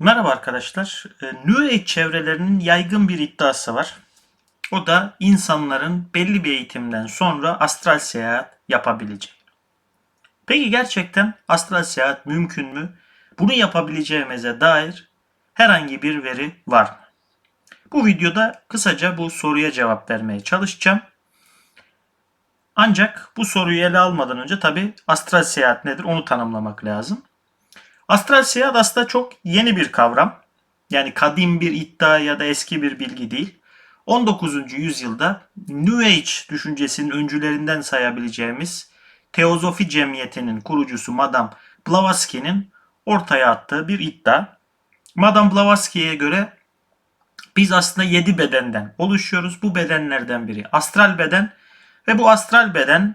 Merhaba arkadaşlar. New Age çevrelerinin yaygın bir iddiası var. O da insanların belli bir eğitimden sonra astral seyahat yapabileceği. Peki gerçekten astral seyahat mümkün mü? Bunu yapabileceğimize dair herhangi bir veri var mı? Bu videoda kısaca bu soruya cevap vermeye çalışacağım. Ancak bu soruyu ele almadan önce tabi astral seyahat nedir onu tanımlamak lazım. Astral seyahat aslında çok yeni bir kavram. Yani kadim bir iddia ya da eski bir bilgi değil. 19. yüzyılda New Age düşüncesinin öncülerinden sayabileceğimiz Teozofi Cemiyeti'nin kurucusu Madame Blavatsky'nin ortaya attığı bir iddia. Madame Blavatsky'ye göre biz aslında 7 bedenden oluşuyoruz. Bu bedenlerden biri astral beden ve bu astral beden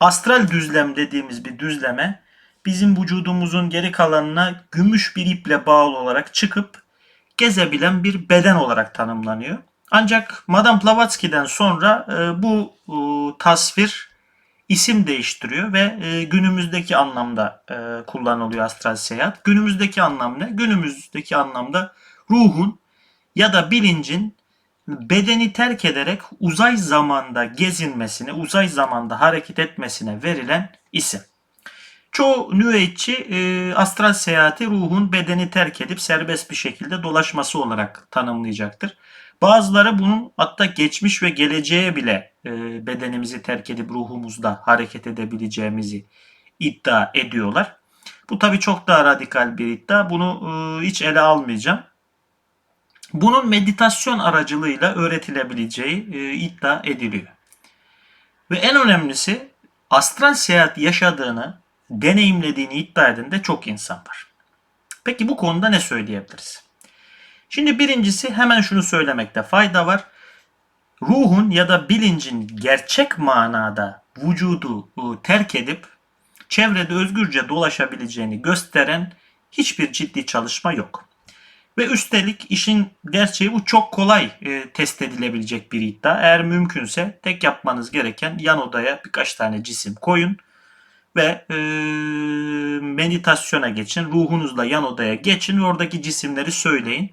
astral düzlem dediğimiz bir düzleme bizim vücudumuzun geri kalanına gümüş bir iple bağlı olarak çıkıp gezebilen bir beden olarak tanımlanıyor. Ancak Madame Blavatsky'den sonra e, bu e, tasvir isim değiştiriyor ve e, günümüzdeki anlamda kullanılıyor astral seyahat. Günümüzdeki anlam ne? Günümüzdeki anlamda ruhun ya da bilincin bedeni terk ederek uzay zamanda gezinmesine, uzay zamanda hareket etmesine verilen isim. Çoğu Age'ci e, astral seyahati ruhun bedeni terk edip serbest bir şekilde dolaşması olarak tanımlayacaktır. Bazıları bunun hatta geçmiş ve geleceğe bile e, bedenimizi terk edip ruhumuzda hareket edebileceğimizi iddia ediyorlar. Bu tabii çok daha radikal bir iddia. Bunu e, hiç ele almayacağım. Bunun meditasyon aracılığıyla öğretilebileceği e, iddia ediliyor. Ve en önemlisi astral seyahat yaşadığını, deneyimlediğini iddia eden de çok insan var. Peki bu konuda ne söyleyebiliriz? Şimdi birincisi hemen şunu söylemekte fayda var. Ruhun ya da bilincin gerçek manada vücudu ıı, terk edip çevrede özgürce dolaşabileceğini gösteren hiçbir ciddi çalışma yok. Ve üstelik işin gerçeği bu çok kolay e, test edilebilecek bir iddia. Eğer mümkünse tek yapmanız gereken yan odaya birkaç tane cisim koyun ve e, meditasyona geçin. Ruhunuzla yan odaya geçin ve oradaki cisimleri söyleyin.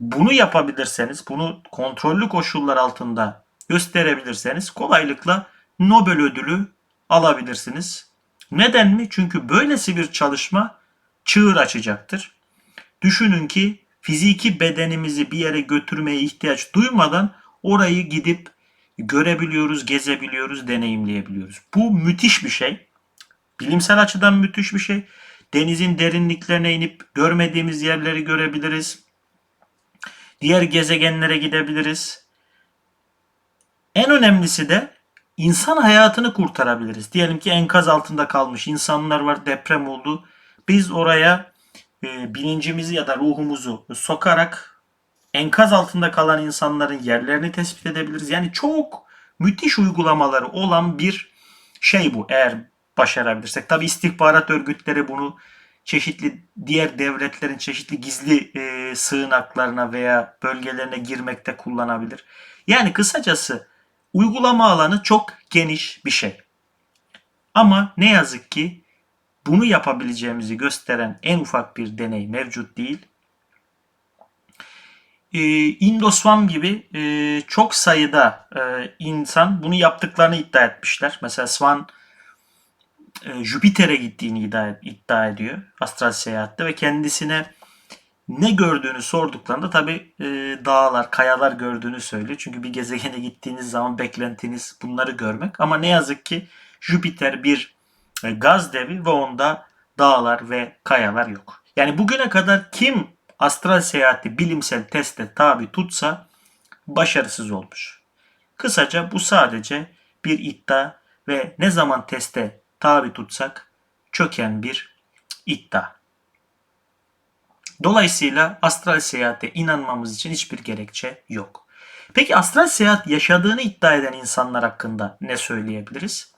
Bunu yapabilirseniz, bunu kontrollü koşullar altında gösterebilirseniz kolaylıkla Nobel ödülü alabilirsiniz. Neden mi? Çünkü böylesi bir çalışma çığır açacaktır. Düşünün ki fiziki bedenimizi bir yere götürmeye ihtiyaç duymadan orayı gidip görebiliyoruz, gezebiliyoruz, deneyimleyebiliyoruz. Bu müthiş bir şey. Bilimsel açıdan müthiş bir şey. Denizin derinliklerine inip görmediğimiz yerleri görebiliriz. Diğer gezegenlere gidebiliriz. En önemlisi de insan hayatını kurtarabiliriz. Diyelim ki enkaz altında kalmış insanlar var, deprem oldu. Biz oraya e, bilincimizi ya da ruhumuzu sokarak enkaz altında kalan insanların yerlerini tespit edebiliriz. Yani çok müthiş uygulamaları olan bir şey bu eğer başarabilirsek. Tabi istihbarat örgütleri bunu çeşitli diğer devletlerin çeşitli gizli e, sığınaklarına veya bölgelerine girmekte kullanabilir. Yani kısacası uygulama alanı çok geniş bir şey. Ama ne yazık ki bunu yapabileceğimizi gösteren en ufak bir deney mevcut değil. Ee, Indoswan gibi e, çok sayıda e, insan bunu yaptıklarını iddia etmişler. Mesela Swan e, Jüpiter'e gittiğini iddia, iddia ediyor astral seyahatte ve kendisine ne gördüğünü sorduklarında tabi e, dağlar, kayalar gördüğünü söylüyor. Çünkü bir gezegene gittiğiniz zaman beklentiniz bunları görmek. Ama ne yazık ki Jüpiter bir e, gaz devi ve onda dağlar ve kayalar yok. Yani bugüne kadar kim astral seyahati bilimsel teste tabi tutsa başarısız olmuş. Kısaca bu sadece bir iddia ve ne zaman teste tabi tutsak çöken bir iddia. Dolayısıyla astral seyahate inanmamız için hiçbir gerekçe yok. Peki astral seyahat yaşadığını iddia eden insanlar hakkında ne söyleyebiliriz?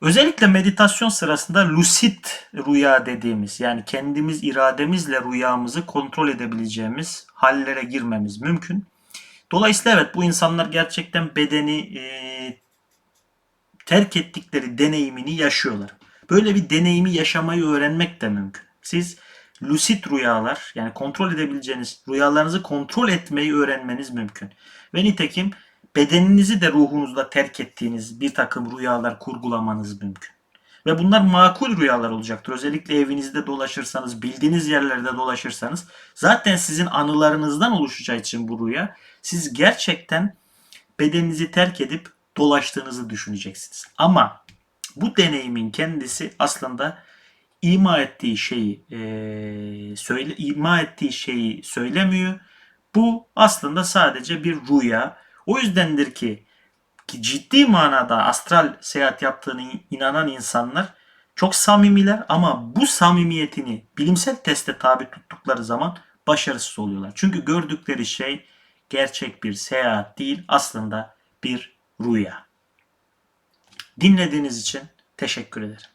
Özellikle meditasyon sırasında lucid rüya dediğimiz yani kendimiz irademizle rüyamızı kontrol edebileceğimiz hallere girmemiz mümkün. Dolayısıyla evet bu insanlar gerçekten bedeni e, terk ettikleri deneyimini yaşıyorlar. Böyle bir deneyimi yaşamayı öğrenmek de mümkün. Siz lucid rüyalar yani kontrol edebileceğiniz rüyalarınızı kontrol etmeyi öğrenmeniz mümkün. Ve nitekim bedeninizi de ruhunuzla terk ettiğiniz bir takım rüyalar kurgulamanız mümkün. Ve bunlar makul rüyalar olacaktır. Özellikle evinizde dolaşırsanız, bildiğiniz yerlerde dolaşırsanız zaten sizin anılarınızdan oluşacağı için bu rüya siz gerçekten bedeninizi terk edip dolaştığınızı düşüneceksiniz. Ama bu deneyimin kendisi aslında ima ettiği şeyi eee, söyle ima ettiği şeyi söylemiyor. Bu aslında sadece bir rüya. O yüzdendir ki ki ciddi manada astral seyahat yaptığını inanan insanlar çok samimiler ama bu samimiyetini bilimsel teste tabi tuttukları zaman başarısız oluyorlar. Çünkü gördükleri şey gerçek bir seyahat değil aslında bir rüya. Dinlediğiniz için teşekkür ederim.